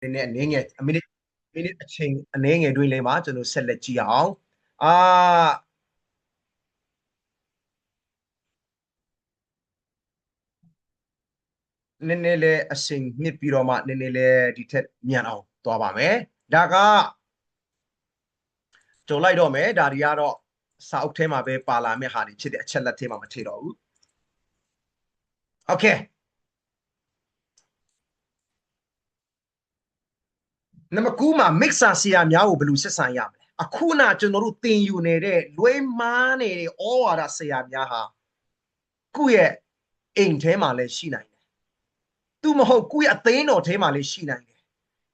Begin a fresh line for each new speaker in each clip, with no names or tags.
နည်းနည်းအနည်းငယ်အမိနစ်မိနစ်အချိန်အနည်းငယ်တွင်းလေးမှာကျွန်တော်ဆက်လက်ကြည့်အောင်အာနည်းနည်းလေးအချိန်နှစ်ပြီးတော့မှနည်းနည်းလေးဒီထက်မြန်အောင်သွားပါမယ်ဒါကကြုံလိုက်တော့မယ်ဒါတွေကတော့စာအုပ်ထဲမှာပဲပါလာမယ့်ဟာတွေဖြစ်တဲ့အချက်လက်ထဲမှာမထည့်တော့ဘူးโနံပါတ်9မှာ mixer ဆရာများကိုဘယ်လိုဆက်ဆံရမလဲအခုနကျွန်တော်တို့သင်ယူနေတဲ့လွဲမားနေတဲ့ဩဝါဒဆရာများဟာကိုယ့်ရဲ့အိမ်ထဲမှာလည်းရှိနိုင်တယ်သူမဟုတ်ကိုယ့်ရဲ့အသိန်းတော်ထဲမှာလည်းရှိနိုင်တယ်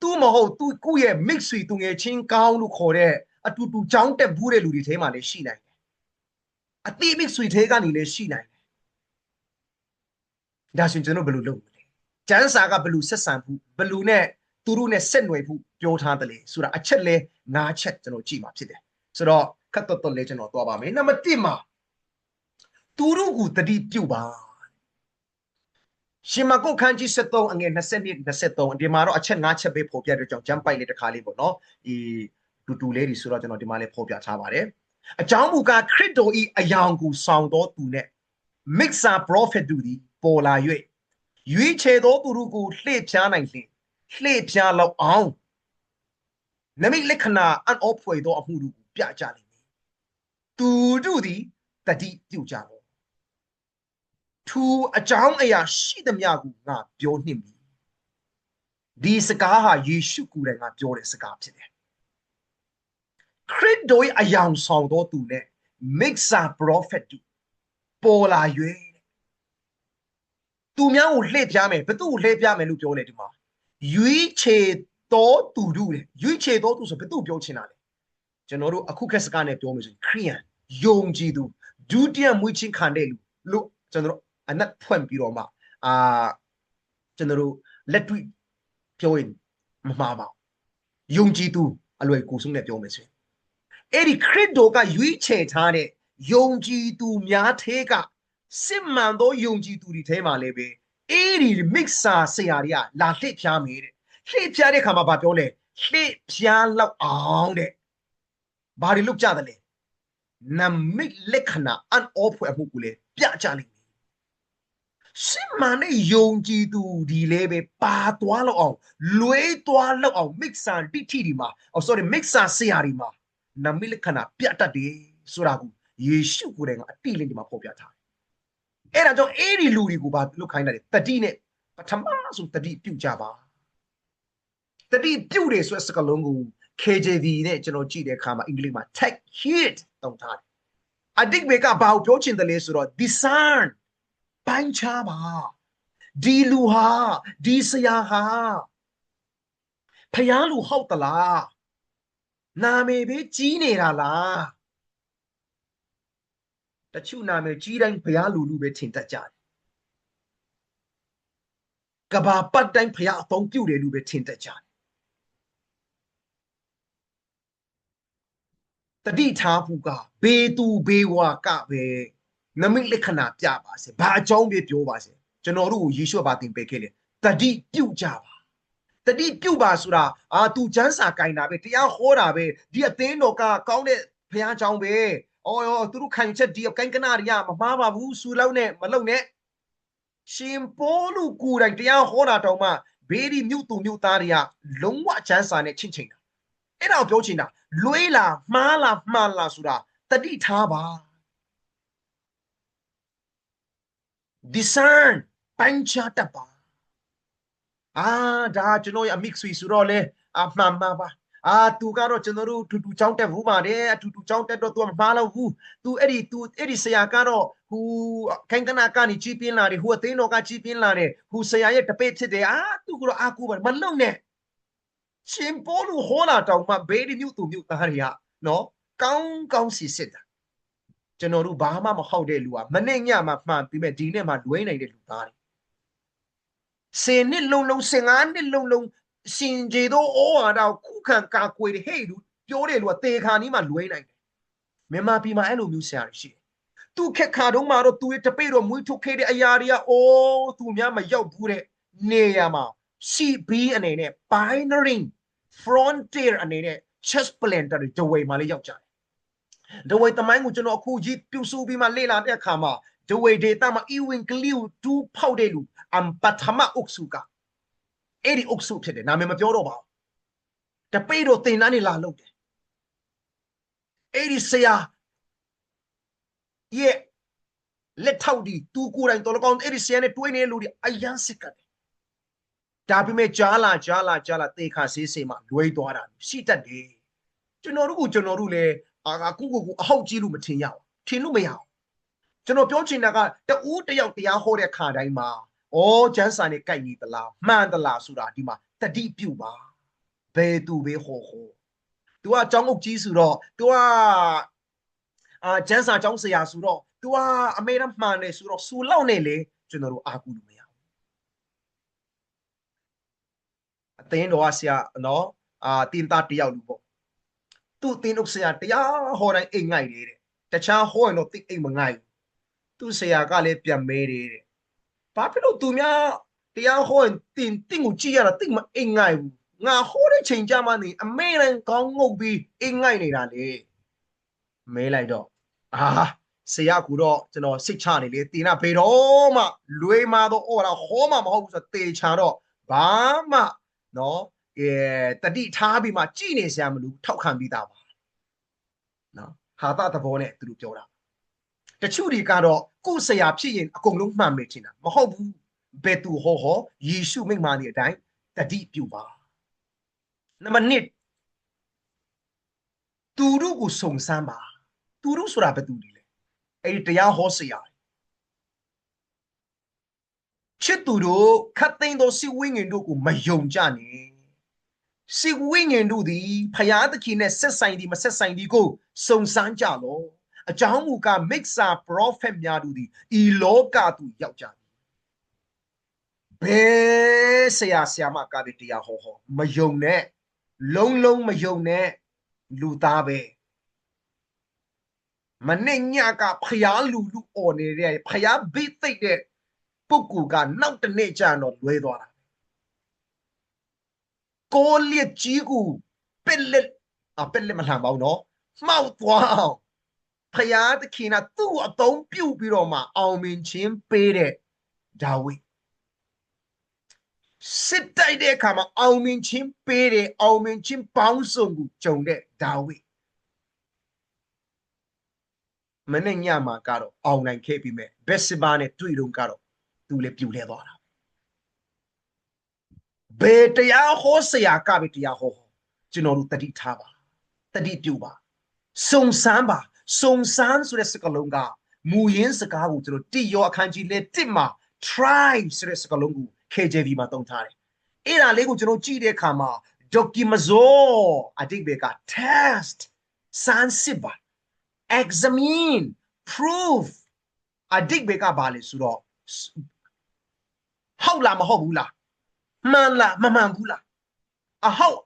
သူမဟုတ်သူကိုယ့်ရဲ့ mix ဆွေသူငယ်ချင်းကောင်းလို့ခေါ်တဲ့အတူတူကြောင်းတက်ဘူးတဲ့လူတွေထဲမှာလည်းရှိနိုင်တယ်အတိ mix ဆွေထဲကနေလည်းရှိနိုင်တယ်ဒါဆိုရင်ကျွန်တော်ဘယ်လိုလုပ်မလဲကျန်းစာကဘယ်လိုဆက်ဆံဖို့ဘယ်လိုနဲ့ သူတို့နဲ့ဆက်နွယ်ဖို့ပြောထားတယ်လေဆိုတာအချက်လဲ၅ချက်ကျွန်တော်ကြည့်မှာဖြစ်တယ်ဆိုတော့ခက်တော့တော့လဲကျွန်တော်သွားပါမယ်နံပါတ်1မှာသူတို့ကတတိပြုတ်ပါရှင်မကုတ်ခန်းကြီး73အငယ်22 23ဒီမှာတော့အချက်၅ချက်ပဲဖော်ပြတဲ့ကြောင့်ဂျမ်ပိုက်လေးတစ်ခါလေးပေါ့နော်ဒီတူတူလေးတွေဆိုတော့ကျွန်တော်ဒီမှာလေးဖော်ပြထားပါတယ်အကြောင်းမူကားခရစ်တော်ဤအယောင်ကိုဆောင်တော်သူနဲ့ mixer prophet တို့သည်ပေါ်လာ၍ရွေးချယ်သောသူတို့ကိုလှည့်ဖြားနိုင်လျင် လှည့်ဖြားလောက်အောင်နမိတ်လက္ခဏာအံ့ဩဖွယ်သောအမှုတို့ကိုပြကြလိမ့်မည်သူတို့သည်တတိပြုကြတော့သူအကြောင်းအရာရှိသမျှကိုငါပြောနှင့်ပြီဒီစကားဟာယေရှုကိုယ်တိုင်ကပြောတဲ့စကားဖြစ်တယ်ခရစ်တော်ရဲ့အယောင်ဆောင်သောသူနဲ့ mixer prophet တို့ပေါ်လာ၍သူများကိုလှည့်ပြမယ်ဘသူ့ကိုလှည့်ပြမယ်လို့ပြောလေဒီမှာ ရွေးချယ်တော်သူတို့လေရွေးချယ်တော်သူဆိုဘသူ့ပြောချင်တာလေကျွန်တော်တို့အခုခက်စကားနဲ့ပြောမယ်ဆိုရင်ခရိယန်ယုံကြည်သူဒုတိယမွေးချင်းခံတဲ့လူလို့ကျွန်တော်တို့အနက်ဖွင့်ပြီးတော့မှအာကျွန်တော်တို့လက်တွေ့ပြောရင်မမှားပါဘူးယုံကြည်သူအလွယ်ကိုဆုံးနဲ့ပြောမယ်ဆိုရင်အဲ့ဒီခရစ်တော်ကရွေးချယ်ထားတဲ့ယုံကြည်သူများထဲကစစ်မှန်သောယုံကြည်သူတွေထဲမှာလည်းပဲ အဲ့ဒီ mixer ဆရာတွေကလာလှစ်ဖြားမယ်တဲ့လှစ်ဖြားတဲ့ခါမှာဗာပြောလဲလှစ်ဖြားလောက်အောင်တဲ့ဘာတွေလုပ်ကြတယ်လဲနမိတ်လက္ခဏာအန်အောဖွယ်မှုကိုလေပြကြလိမ့်မယ်စစ်မှန်တဲ့ယုံကြည်သူဒီလည်းပဲပါသွားလောက်အောင်လွဲသွားလောက်အောင် mixer တိတိဒီမှာ oh sorry mixer ဆရာဒီမှာနမိတ်လက္ခဏာပြတတ်တယ်ဆိုတာကိုယေရှုကိုယ်တိုင်ကအတိလေးဒီမှာဖော်ပြထားတယ် အဲ့ဒါကြောင့်အဲ့ဒီလူတွေကိုပါလုတ်ခိုင်းတယ်တတိနဲ့ပထမဆုံးတတိပြုတ်ကြပါတတိပြုတ်တယ်ဆိုတဲ့စကားလုံးကို KJV နဲ့ကျွန်တော်ကြည့်တဲ့အခါမှာအင်္ဂလိပ်မှာ take heed တောင်းထားတယ်အတိတ်ဘေကဘာကိုပြောချင်တယ်လဲဆိုတော့ discern ပိုင်းခြားပါဒီလူဟာဒီဆရာဟာဖျားလူဟုတ်သလားနာမည်ပဲကြီးနေတာလား တချို့နာမည်ကြီးတိုင်းဘုရားလူလူပဲထင်တတ်ကြတယ်ကဘာပတ်တိုင်းဘုရားအပေါင်းပြုတယ်လူပဲထင်တတ်ကြတယ်တတိထားဖို့ကဘေသူဘေဝါကပဲနမိတ်လက္ခဏာပြပါစေဘာအကြောင်းပြပြောပါစေကျွန်တော်တို့ကိုယေရှုဘာတင်ပေးခဲ့လေတတိပြုတ်ကြပါတတိပြုတ်ပါဆိုတာအာသူချမ်းစာကင်တာပဲတရားဟောတာပဲဒီအသင်းတော်ကကောင်းတဲ့ဘုရားเจ้าပဲ အော်ရောသူတို့ခံချက်ဒီကိုင်းကနာရမမှားပါဘူးစူလောက်နဲ့မလုံနဲ့ရှင်ပိုးလူကိုယ်တိုင်တရားဟောတာတောင်မှဘေးဒီမြို့သူမြို့သားတွေကလုံးဝချမ်းစာနဲ့ချင့်ချိန်တာအဲ့ဒါကိုပြောချင်တာလွေးလာမှားလာမှားလာဆိုတာတတိထားပါ discern ပိုင်းခြားတတ်ပါအာဒါကျွန်တော်ရဲ့အမိဆွေဆိုတော့လေအမှန်မှန်ပါ အာသူကတော့ကျွန်တော်တို့တူတူချောင်းတက်ဘူးပါတယ်အတူတူချောင်းတက်တော့သူကမမှားတော့ဘူးသူအဲ့ဒီသူအဲ့ဒီဆရာကတော့ဟူခိုင်ကနာကနေကြီးပြင်းလာတယ်ဟူအသိန်းတော်ကကြီးပြင်းလာတယ်ဟူဆရာရဲ့တပိတ်ဖြစ်တယ်အာသူကတော့အာကူပါမလုံနဲ့ရှင်ပေါ်လူဟောလာတောင်မှဘေးဒီမြို့သူမြို့သားတွေကနော်ကောင်းကောင်းစီစစ်တာကျွန်တော်တို့ဘာမှမဟုတ်တဲ့လူကမနဲ့ညမှမှန်ပြီးမဲ့ဒီနေ့မှလွဲနိုင်တဲ့လူသားတွေဆယ်နှစ်လုံးလုံး15နှစ်လုံးလုံး ရှင်ကျေသောဩဝါဒကိုခုခံကာကွယ်တဲ့ဟဲ့လူပြောတယ်လူကတေခါနီးမှလွဲနိုင်တယ်မြန်မာပြည်မှာအဲ့လိုမျိုးဆရာတွေရှိတယ်သူခက်ခါတုန်းမှာတော့သူရဲ့တပိတ်တော့မွေးထုတ်ခဲ့တဲ့အရာတွေကအိုးသူများမရောက်ဘူးတဲ့နေရမှာ CB အနေနဲ့ binary frontier အနေနဲ့ chess planter တွေဒဝေမှာလေးရောက်ကြတယ်ဒဝေတမိုင်းကိုကျွန်တော်အခုကြီးပြုစုပြီးမှလေ့လာတဲ့အခါမှာဒဝေဒေတာမှာ Ewing Clew တူဖောက်တဲ့လူအမ်ပထမအုပ်စုက အဲ့ဒီအုပ်စုဖြစ်တယ်နာမည်မပြောတော့ပါဘူးတပိတ်တော့တင်တန်းနေလာလို့တယ်အဲ့ဒီဆရာရဲ့လက်ထောက်ဒီသူကိုယ်တိုင်တော်လကောင်းအဲ့ဒီဆရာနဲ့တွဲနေတဲ့လူတွေအယမ်းစစ်ကတ်တယ်ဒါပေမဲ့ကြားလာကြားလာကြားလာတေခါဆေးဆေးမှလွဲသွားတာရှိတတ်တယ်ကျွန်တော်တို့ကကျွန်တော်တို့လည်းအာကုကုကုအဟောက်ကြီးလို့မထင်ရဘူးထင်လို့မရဘူးကျွန်တော်ပြောချင်တာကတူးတယောက်တရားဟောတဲ့ခါတိုင်းမှာ ဩကျန်းစာနဲ့ကြိုက်နေသလားမှန်သလားဆိုတာဒီမှာတတိပြုပါဘယ်သူပဲဟောဟော तू ကအကြောင်းအုပ်ကြီးဆိုတော့ तू ကအာကျန်းစာကျောင်းဆရာဆိုတော့ तू ကအမေရမှန်တယ်ဆိုတော့စူလောက်နေလေကျွန်တော်တို့အာကူလို့မရဘူးအသင်းတော်ကဆရာနော်အာတင်သားတယောက်လူပေါ့သူ့တင်းဥဆရာတရားဟောတိုင်းအိမ်ငိုက်တယ်တဲ့တခြားဟောရင်တော့တိတ်အိမ်မငိုက်ဘူးသူ့ဆရာကလည်းပြန်မဲတယ်တဲ့ ဘာဖြစ်လို့သူများတရားဟောရင်တင်တင်ကိုကြည့်ရတာတိတ်မအိမ်ငိုက်ဘူးငါဟောတဲ့ချိန်ကြမှာနေအမေရန်ကောင်းငုတ်ပြီးအိမ်ငိုက်နေတာလေမဲလိုက်တော့အာဆရာကူတော့ကျွန်တော်စိတ်ချနေလေတင်တာဘယ်တော့မှလွေမာတော့အော်တာဟောမှမဟုတ်ဘူးဆိုတေချာတော့ဘာမှနော်အဲတတိထားပြီးမှကြည်နေစရာမလိုထောက်ခံပြီးသားပါနော်ဟာတာသဘောနဲ့သူတို့ပြောတာ တချို့တွေကတော့ကိုယ်ဆရာဖြစ်ရင်အကုန်လုံးမှန်မယ်ထင်တာမဟုတ်ဘူးဘယ်သူဟောဟောယေရှုမိန့်မာနေတဲ့အတိုင်းတတိပြုပါနံပါတ်1သူတို့ကိုစုံစမ်းပါသူတို့ဆိုတာဘယ်သူတွေလဲအဲ့ဒီတရားဟောဆရာချစ်သူတို့ခတ်သိမ်းသောစိတ်ဝိညာဉ်တို့ကိုမယုံကြနဲ့စိတ်ဝိညာဉ်တို့သည်ဖယားသခင်နဲ့ဆက်ဆိုင်သည်မဆက်ဆိုင်သည်ကိုစုံစမ်းကြလော့ အကြောင်းမူကားမိစ္ဆာပရောဖက်များတို့သည်ဤလောကသို့ရောက်ကြပြီဘယ်ဆရာဆရာမကပဲတရားဟောဟောမယုံနဲ့လုံးလုံးမယုံနဲ့လူသားပဲမနဲ့ညကဖျားလူလူអော်နေတဲ့ဖျားဘိသိတ်တဲ့ပုဂ္ဂိုလ်ကနောက်တစ်နေ့ကျတော့လွဲသွားတာကိုလျက်ကြီးကိုပက်လက်အပက်လက်မလှန်ပါဘူးနော်မှောက်သွားအောင် ဖျားသခင်ကသူ့အသုံးပြုတ်ပြီးတော့မှအောင်မြင်ခြင်းပေးတဲ့ဒါဝိစစ်တိုက်တဲ့အခါမှာအောင်မြင်ခြင်းပေးတယ်အောင်မြင်ခြင်းပေါင်းစုံကိုဂျုံတဲ့ဒါဝိမနေ့ညမှာကတော့အောင်နိုင်ခဲ့ပြီမဲ့ဘက်စဘာနဲ့တွေ့တော့ကတော့သူလည်းပြူလဲသွားတာဘယ်တရားဟောဆရာကပဲတရားဟောကျွန်တော်တို့တတိထားပါတတိပြုပါစုံစမ်းပါ စုံစမ်းဆိုတဲ့စကားလုံးကမူရင်းစကားကိုကျွန်တော်တိရောအခန်းကြီးလေးတစ်မှာ try ဆိုတဲ့စကားလုံးကို KJV မှာသုံးထားတယ်အဲ့ဒါလေးကိုကျွန်တော်ကြည့်တဲ့အခါမှာ dokimazo အတိတ်ဘက်က test စမ်းစစ်ပါ examine prove အတိတ်ဘက်ကဘာလဲဆိုတော့ဟုတ်လားမဟုတ်ဘူးလားမှန်လားမမှန်ဘူးလားအဟုတ်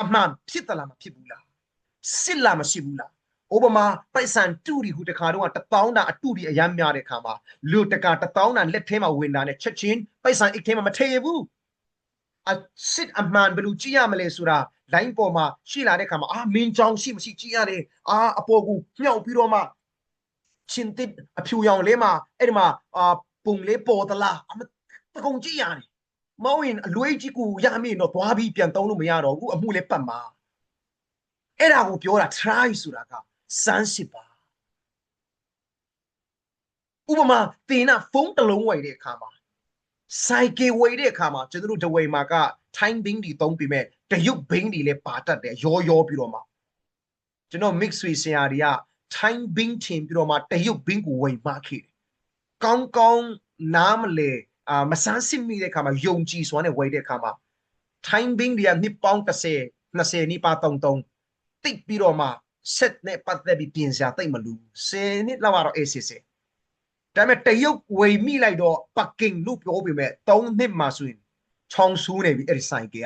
အမှန်ဖြစ်သလားမဖြစ်ဘူးလားစစ်လားမရှိဘူးလား ဥပမာပိုက်ဆန်တူရီဟူတခါတော့တပေါင်းတာအတူရီအရမ်းများတဲ့ခါမှာလူတကာတပေါင်းတာလက်ထဲမှာဝင်တာနဲ့ချက်ချင်းပိုက်ဆန်အိတ်ထဲမှာမထည့်ရဘူးအစစ်အမှန်ဘယ်လိုကြည့်ရမလဲဆိုတာ line ပေါ်မှာရှိလာတဲ့ခါမှာအာမင်းကြောင်ရှိမရှိကြည့်ရတယ်အာအပေါ်ကိုမြှောက်ပြီးတော့မှချင်းတစ်အဖြူရောင်လေးမှာအဲ့ဒီမှာအာပုံလေးပေါ်သလားအမတကုံကြည့်ရတယ်မဟုတ်ရင်အလွေးကြီးကိုရမင်းတော့သွားပြီးပြန်သုံးလို့မရတော့ဘူးအမှုလည်းပတ်မှာအဲ့ဒါကိုပြောတာ try ဆိုတာက စမ်းစစ်ပါဥပမာတင်နာဖုန်းတစ်လုံးဝယ်တဲ့အခါမှာစိုက်ကယ်ဝယ်တဲ့အခါမှာကျွန်တော်တို့ဒဝယ်မှာက time bing ဒီသုံးပြီးမဲ့တရုတ်ဘင်းဒီလည်းပါတတ်တယ်ရောရောပြီးတော့မှကျွန်တော် mix ဆွေဆရာတွေက time bing ထင်ပြီးတော့မှတရုတ်ဘင်းကိုဝယ်မှခဲ့တယ်ကောင်းကောင်းနားမလဲအာမဆန်းစစ်မိတဲ့အခါမှာယုံကြည်စွာနဲ့ဝယ်တဲ့အခါမှာ time bing တွေကနှစ်ပေါင်း30 20နှစ်ပါ33တိတ်ပြီးတော့မှ set နဲ့ပတ်သက်ပြီးပြင်စရာတိတ်မလူ10နှစ်လောက်ကတော့ ACC ဒါပေမဲ့တရုတ်ဝယ်မိလိုက်တော့ပတ်ကင်လို့ပြောပေမဲ့3နှစ်မှဆိုရင်ချောင်းဆူးနေပြီအဲ့ဒီဆိုင်က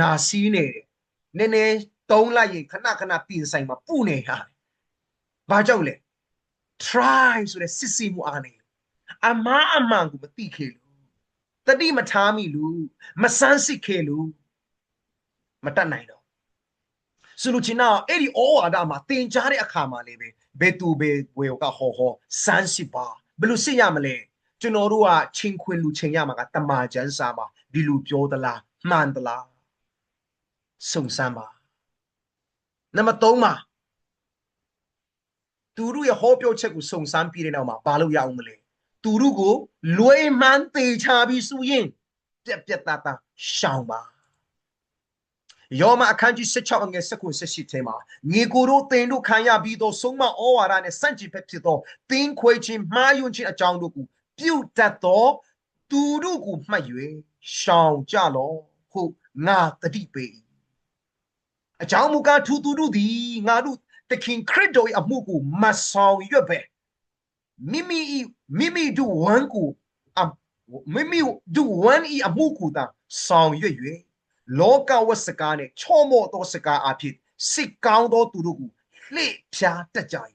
နာစီးနေတယ်နည်းနည်းတုံးလိုက်ရင်ခဏခဏပြင်ဆိုင်မှာပူနေဟာဘာကြောင့်လဲ try ဆိုတဲ့စစ်စီမှုအားနေအမားအမှန်ကိုမသိခဲ့လို့တတိမထားမိလူမစမ်းစစ်ခဲလူမတတ်နိုင်တော့ ဆိုလိုချင်တာအဲ့ဒီဩဝါဒမှာတင်ကြားတဲ့အခါမှာလေပဲဘယ်သူဘယ်ဝေကဟောဟောစမ်းစစ်ပါဘယ်လိုစစ်ရမလဲကျွန်တော်တို့ကချင်းခွင်လူချင်းရမှာကတမာကျန်းစာပါဒီလူပြောသလားမှန်သလားစုံစမ်းပါနံပါတ်3မှာသူတို့ရဲ့ဟောပြောချက်ကိုစုံစမ်းပြီးတဲ့နောက်မှာဘာလို့ရအောင်မလဲသူတို့ကိုလွေမှန်းသေးချပြီးဆိုရင်ပြက်ပြက်သားသားရှောင်ပါ ယောမအခန်းကြီး16အငယ်19 18ထဲမှာငေကိုတို့တင်တို့ခံရပြီးသောဆုံးမဩဝါဒနဲ့စန့်ကျင်ဘက်ဖြစ်သောတင်းခွေခြင်းမှားယွင်းခြင်းအကြောင်းတို့ကိုပြုတ်တတ်သောသူတို့ကိုမှတ်၍ရှောင်ကြလော့ဟုငါတတိပေ၏အကြောင်းမူကားသူသူတို့သည်ငါတို့တခင်ခရစ်တော်၏အမှုကိုမဆောင်ရွက်ပဲမိမိ၏မိမိတို့ဝန်ကိုအမိမိတို့ဝန်၏အမှုကိုသာဆောင်ရွက်၍ လောကဝတ်စကားနှင့်ချော့မော့သောစကားအဖြစ်စိတ်ကောင်းသောသူတို့ကိုလှည့်ဖြားတတ်ကြ၏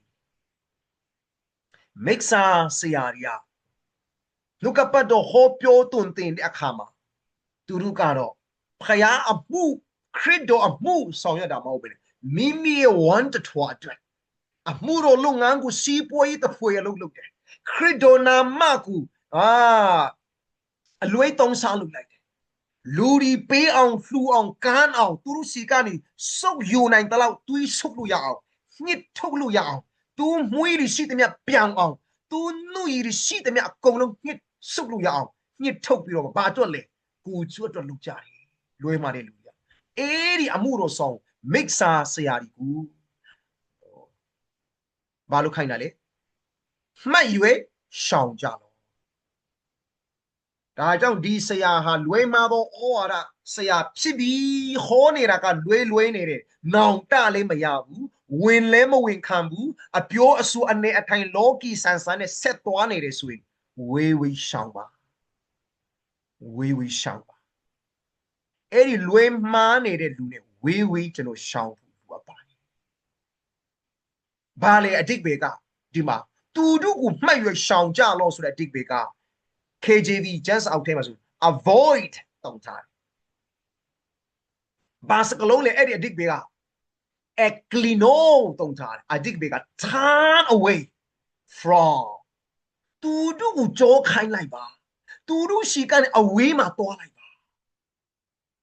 မိက္ဆာဆရာရီလူကပတ်တော်ဟောပြောတွင်တင်တဲ့အခါမှာသူတို့ကတော့ဖယားအမှုခရစ်တော်အမှုဆောင်ရွက်တာမဟုတ်ပဲမိမိရဲ့ဝန်တထွားအတွက်အမှုတော်လုပ်ငန်းကိုစီးပွားရေးတစ်ဖွဲ့လုပ်လုပ်တယ်ခရစ်တော်နာမကိုအာအလွဲသုံးစားလုပ်လိုက်တယ် လူဒီပေးအောင်လှူအောင်ကမ်းအောင်သူတို့စီကနေစုပ်ယူနိုင်တဲ့လောက်တွေးဆုပ်လို့ရအောင်ညှစ်ထုတ်လို့ရအောင်သူမွေးရရှိတဲ့မြပြောင်းအောင်သူနှုတ်ရရှိတဲ့မြအကုန်လုံးညှစ်ဆုပ်လို့ရအောင်ညှစ်ထုတ်ပြီးတော့ဘာအတွက်လဲကိုကျွတ်အတွက်လုပ်ကြတယ်လွဲမာတဲ့လူရအေးဒီအမှုတော်ဆောင်မိက္ဆာဆရာဒီကူဘာလို့ခိုင်းတာလဲမှတ်၍ရှောင်ကြလော ဒါကြောင့်ဒီဆရာဟာလွဲမှားသောဩဝါဒဆရာဖြစ်ပြီးဟောနေတာကလွဲလွဲနေတယ်နောင်တလည်းမရဘူးဝင်လည်းမဝင်ခံဘူးအပြောအဆိုအနေအထိုင်လောကီဆန်ဆန်နဲ့ဆက်သွားနေတယ်ဆိုရင်ဝေးဝေးရှောင်ပါဝေးဝေးရှောင်ပါအဲ့ဒီလွဲမှားနေတဲ့လူနဲ့ဝေးဝေးကျွန်တော်ရှောင်ဖို့လိုပါတယ်ဘာလဲအတိတ်ဘေကဒီမှာသူတို့ကိုမှတ်ရရှောင်ကြလို့ဆိုတဲ့အတိတ်ဘေက KJV just out ထဲမှာဆို avoid တောင်းထားတယ်ဘာစကလုံးလေအဲ့ဒီအတိတ်ဘေက eklino တုံးထားတယ်အတိတ်ဘေက turn away from သူတို့ကိုကြောခိုင်းလိုက်ပါသူတို့ရှိကနေအဝေးမှာတွားလိုက်ပါ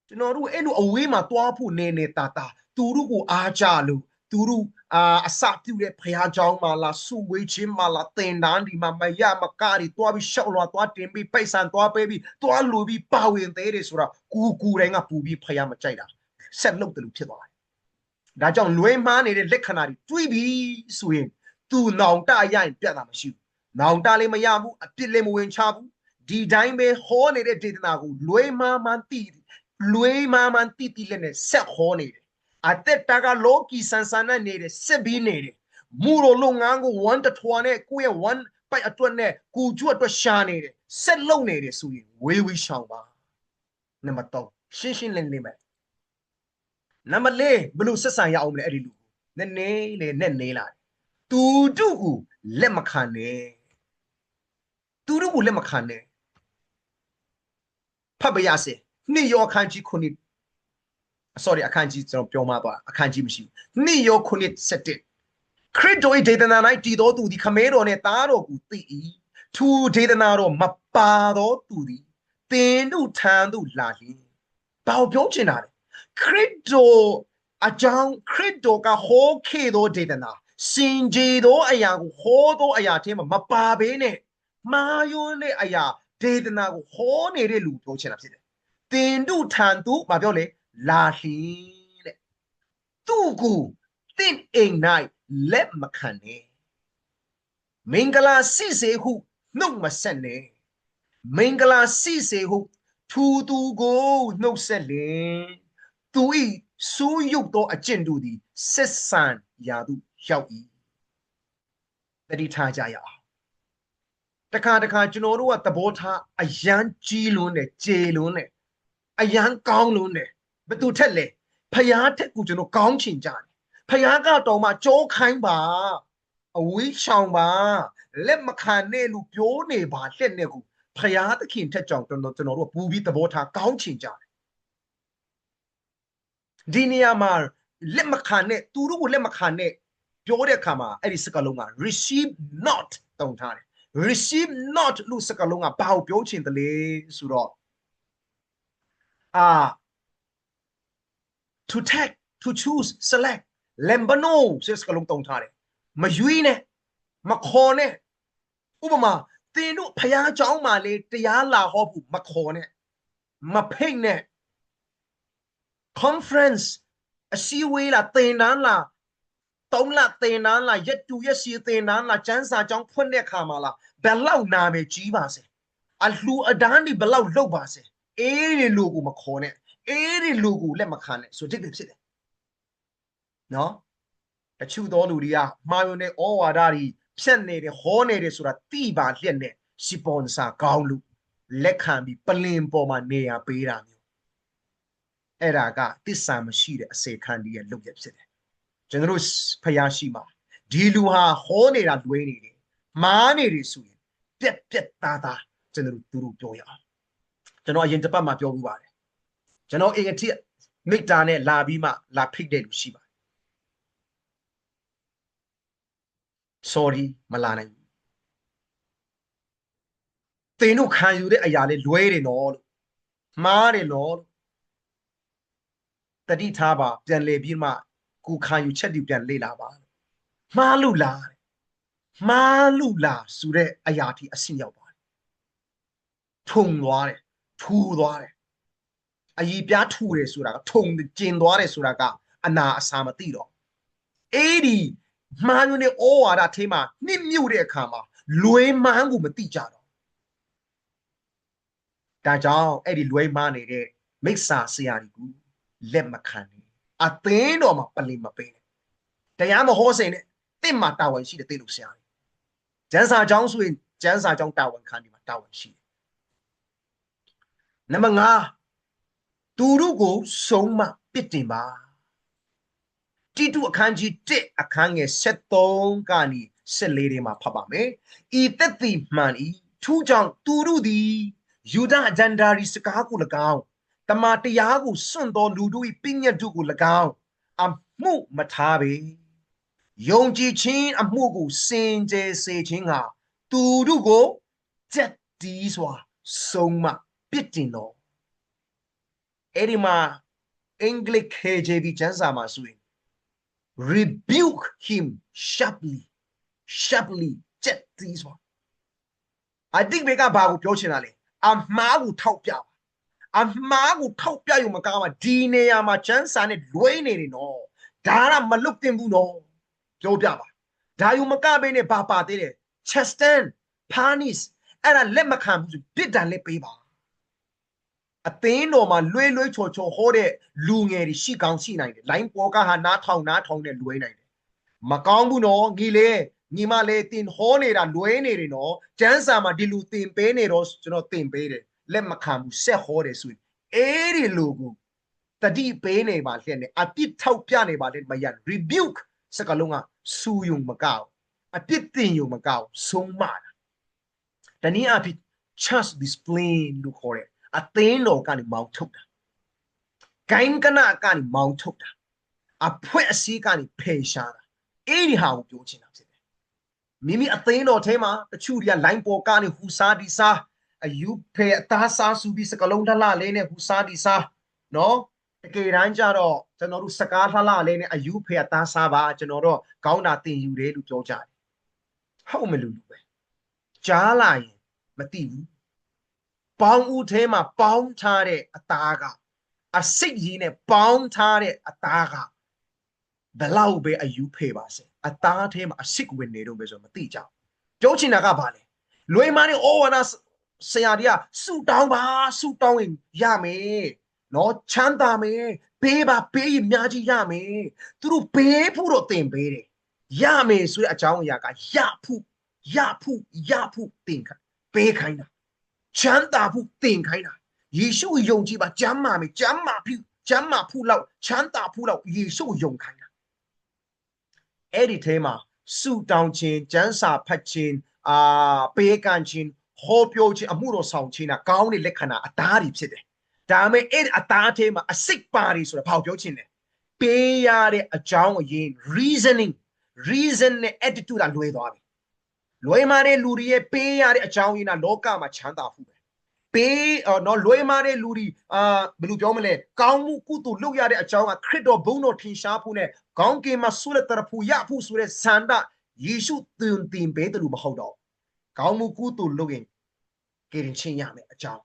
ကျွန်တော်တို့အဲ့လိုအဝေးမှာတွားဖို့နေနေတာတာသူတို့ကိုအားကြလို့ သူတို့အာအစပြုတဲ့ဖခင်เจ้าမှာလားစုဝေးခြင်းမှာလားတင်တန်းဒီမှာမရမကရီတွားပြီးရှောက်လွာတွားတင်ပြီးပိတ်ဆန်တွားပေးပြီးတွားလူပြီးပါဝင်သေးတယ်ဆိုတာကူကူတိုင်းကပူပြီးဖခင်မကြိုက်တာဆက်လုပ်တယ်လို့ဖြစ်သွားတယ်ဒါကြောင့်လွဲမှားနေတဲ့လက္ခဏာတွေတွေးပြီးဆိုရင်သူနောင်တရရင်ပြတ်တာမရှိဘူးနောင်တလည်းမရဘူးအပြစ်လည်းမဝင်ချဘူးဒီတိုင်းပဲဟောနေတဲ့ဒေသနာကိုလွဲမှားမှန်တိလွဲမှားမှန်တိတိလည်းနဲ့ဆက်ဟောနေတယ် အသက်တာကလောကီဆန်ဆန်နဲ့နေတယ်ဆက်ပြီးနေတယ်မူရောလုပ်ငန်းကိုဝမ်းတထွားနဲ့ကိုယ့်ရဲ့ဝမ်းပိုက်အတွက်နဲ့ကိုကျွတ်အတွက်ရှာနေတယ်ဆက်လုံနေတယ်ဆိုရင်ဝေးဝေးရှောင်ပါနံပါတ်3ရှင်းရှင်းလင်းလင်းပဲနံပါတ်4ဘလို့ဆက်ဆံရအောင်မလဲအဲ့ဒီလူကိုနည်းနည်းလေးနဲ့နေလာတယ်သူတို့ကိုလက်မခံနဲ့သူတို့ကိုလက်မခံနဲ့ဖတ်ပါရစေနှစ်ယောခန်းကြီးခုနှစ် sorry အခန်းကြီးကျွန်တော်ပြောမှသွားအခန်းကြီးမရှိဘူးနှစ်ယောခုနှစ်7ခရစ်တော်၏ဒေသနာ၌တည်တော်သူသည်ခမဲတော်နှင့်သားတော်ကိုသိ၏သူဒေသနာတော်မပါတော်သူသည်တင်တို့ထံသို့လာလျင်ဘာပြောချင်တာလဲခရစ်တော်အကြောင်းခရစ်တော်ကဟောခဲ့သောဒေသနာစင်ကြယ်သောအရာကိုဟောသောအရာထဲမှာမပါဘဲနဲ့မာယွန်းတဲ့အရာဒေသနာကိုဟောနေတဲ့လူပြောချင်တာဖြစ်တယ်တင်တို့ထံသို့ဘာပြောလဲ လာလျင်တဲ့သူ့ကိုတင့်အိမ်၌လက်မခံနဲ့မင်္ဂလာစီစေဟုနှုတ်မဆက်နဲ့မင်္ဂလာစီစေဟုထူသူကိုနှုတ်ဆက်လင်သူဤဆိုးရုပ်သောအကျင့်တို့သည်ဆက်ဆံရာသို့ရောက်၏တတိထားကြရအောင်တခါတခါကျွန်တော်တို့ကသဘောထားအယမ်းကြီးလွန်းတယ်ကြေလွန်းတယ်အယမ်းကောင်းလွန်းတယ် ဘသူထက်လဲဖျားထက်ကိုကျွန်တော်ကောင်းချင်ကြတယ်ဖျားကတော့မှကြောခိုင်းပါအဝေးရှောင်ပါလက်မခံနဲ့လို့ပြောနေပါလက်နဲ့ကိုဖရာသခင်ထက်ကြောင့်ကျွန်တော်ကျွန်တော်တို့ပူပြီးသဘောထားကောင်းချင်ကြတယ်ဒီနေရာမှာလက်မခံနဲ့သူတို့ကိုလက်မခံနဲ့ပြောတဲ့အခါမှာအဲ့ဒီစကားလုံးက receive not တုံထားတယ် receive not လို့စကားလုံးကဘာကိုပြောချင်တယ်လဲဆိုတော့အာ to take to choose select lembano ဆိုစကားလုံးတုံထားတယ်မယွေးနဲ့မခေါ်နဲ့ဥပမာသင်တို့ဖျားเจ้าမှာလေတရားလာဟောဖို့မခေါ်နဲ့မဖိတ်နဲ့ conference အစည်းအဝေးလားသင်တန်းလားတုံးလားသင်တန်းလားရက်တူရက်စီသင်တန်းလားကျန်းစာကြောင်းဖွင့်တဲ့ခါမှာလားဘယ်လောက်နာမယ်ကြီးပါစေအလှူအဒန်းဒီဘယ်လောက်လောက်ပါစေအေးဒီလူကိုမခေါ်နဲ့ အေးဒီလူကိုလက်မခံနဲ့ဆိုတိတ်ဖြစ်တယ်နော်တချို့သောလူတွေကမှားယွင်းတဲ့ဩဝါဒတွေဖြတ်နေတယ်ဟောနေတယ်ဆိုတာတိပါလျက်နဲ့စပွန်ဆာကောင်းလို့လက်ခံပြီးပလင်ပေါ်မှာနေရာပေးတာမျိုးအဲ့ဒါကတစ္ဆာမရှိတဲ့အစေခံဒီရဲ့လုပ်ရဖြစ်တယ်ကျွန်တော်တို့ဖျားရှိမှာဒီလူဟာဟောနေတာလွဲနေတယ်မားနေတယ်ဆိုရင်ပြက်ပြက်သားသားကျွန်တော်တို့သူတို့ပြောရအောင်ကျွန်တော်အရင်တစ်ပတ်မှပြောပြီးပါတယ် ကျွန်တော်အင်္ဂတိမိတာနဲ့လာပြီးမှလာဖိတ်တဲ့လူရှိပါ sorry မလာနိုင်ဘူးသင်တို့ခံယူတဲ့အရာလေးလွဲတယ်နော်လို့မှားတယ်နော်လို့တတိထားပါပြန်လေပြီးမှကိုခံယူချက်တွေပြန်လေ့လာပါမှားလို့လားမှားလို့လားဆိုတဲ့အရာထိအဆင့်ရောက်ပါတယ်ထုံသွားတယ်ထူသွားတယ် အကြီးပြားထူတယ်ဆိုတာကထုံကျင်သွားတယ်ဆိုတာကအနာအစာမသိတော့အဲ့ဒီမှားညွန်းတဲ့ဩဝါဒထဲမှာနှစ်မြုပ်တဲ့အခါမှာလွဲမှန်းကိုမသိကြတော့ဒါကြောင့်အဲ့ဒီလွဲမှန်းနေတဲ့မိစ္ဆာဆရာကြီးကလက်မခံနဲ့အသင်းတော်မှာပလင်မပေးနဲ့တရားမဟောစိန်နဲ့တင့်မှာတာဝန်ရှိတယ်သိလို့ဆရာကြီးကျန်းစာကျောင်းဆိုရင်ကျန်းစာကျောင်းတာဝန်ခံဒီမှာတာဝန်ရှိတယ်နံပါတ်5 သူတို့ကိုစုံမပစ်တင်ပါတိတုအခန်းကြီး1အခန်းငယ်73ကနေ14တွေမှာဖတ်ပါမယ်။ဤသက်တိမှန်ဤထူးကြောင့်သူတို့သည်ယူဒအဂျန်ဒါရီစကားကို၎င်းတမန်တရားကိုစွန့်တော်လူတို့၏ပညတ်တို့ကို၎င်းအမှုမထားပေ။ယုံကြည်ခြင်းအမှုကိုစင်ကြယ်စေခြင်းဟာသူတို့ကိုကြက်တီးစွာဆုံးမပစ်တင်တော် အဲ့ဒီမှာအင်္ဂလိပ် KJV ကျမ်းစာမှာဆိုရင် rebuke him sharply sharply ချက်သီးဆိုအတိတ်ဘက်ကဘာကိုပြောချင်တာလဲအမှားကိုထောက်ပြပါအမှားကိုထောက်ပြရုံမကောင်းပါဒီနေရာမှာချမ်းစာနဲ့လွဲနေတယ်နော်ဒါကမလွတ်တင်ဘူးနော်ပြောပြပါဒါယူမကပေးနဲ့ဘာပါသေးတယ် cheston panis အဲ့ဒါလက်မခံဘူးဆိုပြစ်ဒဏ်လက်ပေးပါ အသင်းတော်မှာလွဲလွဲချော်ချော်ဟောတဲ့လူငယ်တွေရှိကောင်းရှိနိုင်တယ်လိုင်းပေါ်ကဟာနားထောင်နားထောင်နဲ့လွဲနိုင်တယ်မကောင်းဘူးနော်ညီလေညီမလေးတင်ဟောနေတာလွဲနေတယ်နော်ကျန်းစာမှာဒီလူတင်ပေးနေတော့ကျွန်တော်တင်ပေးတယ်လက်မခံဘူးဆက်ဟောတယ်ဆိုရင်အဲ့ဒီလူကိုတတိပေးနေပါလျက်နဲ့အပြစ်ထောက်ပြနေပါလျက်မရ rebuke စကလုံးကစူယုံမကောက်အပြစ်တင်ယုံမကောက်ဆုံးမတာတနည်းအားဖြင့် chance display လို့ခေါ်တယ် အသင်းတော်ကနေမောင်းထုတ်တာဂိုင်းကနကနေမောင်းထုတ်တာအဖွဲအစည်းကနေဖယ်ရှားတာအဲ့ဒီဟာကိုပြောချင်တာဖြစ်တယ်မိမိအသင်းတော်ထဲမှာတချို့တွေက line ပေါ်ကနေဟူစားဒီစားအယူဖယ်အသားစားစုပြီးစကလုံးထလှလေးနဲ့ဟူစားဒီစားနော်တကယ်တမ်းကျတော့ကျွန်တော်တို့စကားလှလှလေးနဲ့အယူဖယ်အသားစားပါကျွန်တော်တို့ကောင်းတာတင်ယူတယ်လို့ပြောကြတယ်ဟုတ်မလို့လို့ပဲကြားလာရင်မသိဘူး ပေါင်းဦးထဲမှာပေါင်းထားတဲ့အသားကအစိတ်ကြီးနဲ့ပေါင်းထားတဲ့အသားကဘလောက်ပဲအယူဖေပါစေအသားထဲမှာအစိတ်ဝင်နေတော့ပဲဆိုမသိကြဘူးပြောချင်တာကဘာလဲလွေမာနေဩဝါဒဆရာကြီးကဆူတောင်းပါဆူတောင်းရင်ရမယ်နော်ချမ်းသာမယ်ပေးပါပေးရင်များကြီးရမယ်သူတို့ပေးဖို့တော့တင်ပေးတယ်ရမယ်ဆိုတဲ့အကြောင်းအရာကရဖို့ရဖို့ရဖို့တင်ခပေးခိုင်းတာ ချမ်းသာဖို့တင်ခိုင်းတာယေရှုယုံကြည်ပါကျမ်းမာမယ်ကျမ်းမာဖြစ်ကျမ်းမာဖို့လောက်ချမ်းသာဖို့လောက်ယေရှုယုံခိုင်းတာအဲ့ဒီထဲမှာဆူတောင်းခြင်းကျမ်းစာဖတ်ခြင်းအာပေးကမ်းခြင်းဟောပြောခြင်းအမှုတော်ဆောင်ခြင်းကကောင်းတဲ့လက္ခဏာအသားတွေဖြစ်တယ်ဒါပေမဲ့အဲ့ဒီအသားထဲမှာအစိတ်ပါတွေဆိုတာဘာကိုပြောခြင်းလဲပေးရတဲ့အကြောင်းအရင်း reasoning reason နဲ့ attitude ကလွဲသွားပြီ လွဲမာတဲ့လူတွေရဲ့ပေးရတဲ့အကြောင်းရင်းကလောကမှာချမ်းသာမှုပဲပေးအော်နော်လွဲမာတဲ့လူတွေအာဘယ်လိုပြောမလဲကောင်းမှုကုသိုလ်လုပ်ရတဲ့အကြောင်းကခရစ်တော်ဘုန်းတော်ထင်ရှားဖို့နဲ့ကောင်းကင်မှာဆုလက်တရဖူရဖို့ဆိုတဲ့ဆန္ဒယေရှုသင်တင်ပေးတယ်လို့မဟုတ်တော့ကောင်းမှုကုသိုလ်လုပ်ရင်ကယ်တင်ခြင်းရမယ်အကြောင်း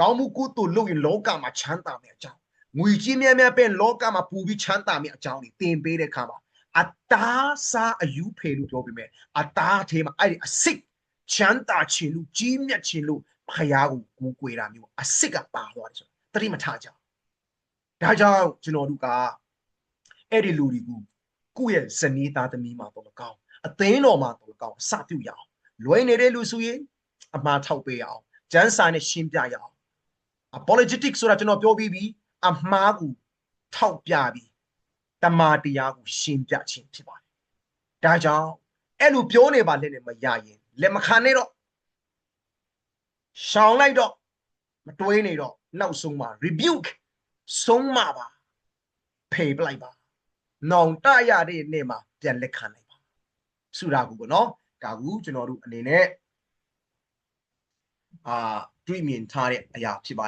ကောင်းမှုကုသိုလ်လုပ်ရင်လောကမှာချမ်းသာမယ်အကြောင်းငွေကြီးများများပဲလောကမှာပူပြီးချမ်းသာမယ်အကြောင်းတွေတင်ပေးတဲ့အခါမှာ အသားစားအယူဖေလို့ပြောပြမယ်အသားထဲမှာအဲ့ဒီအစစ်ချမ်းသာခြင်းလို့ကြီးမြတ်ခြင်းလို့ဖယားကိုကိုးကွယ်တာမျိုးအစစ်ကပါသွားတယ်ဆိုတော့တတိမထကြအောင်ဒါကြောင့်ကျွန်တော်တို့ကအဲ့ဒီလူတွေကိုကိုယ့်ရဲ့ဇနီးသားသမီးမှာတော့မကောင်းအသင်းတော်မှာတော့မကောင်းစပြုရအောင်လွယ်နေတဲ့လူဆိုရင်အမှားထောက်ပေးရအောင်ကျန်းစာနဲ့ရှင်းပြရအောင် apologetic ဆိုတာကျွန်တော်ပြောပြီးပြီအမှားကိုထောက်ပြပြီး တမာတရားကိုရှင်းပြခြင်းဖြစ်ပါတယ်ဒါကြောင့်အဲ့လိုပြောနေပါနဲ့လည်းမရရင်လက်မခံနဲ့တော့ရှောင်လိုက်တော့မတွေးနေတော့နောက်ဆုံးမှာ rebuke ဆုံးမပါဖေပလိုက်ပါနောင်တရတဲ့နေ့မှာပြန်လက်ခံလိုက်ပါဆူတာကူပေါ့နော်ဒါကူကျွန်တော်တို့အနေနဲ့အာတွေ့မြင်ထားတဲ့အရာဖြစ်ပါ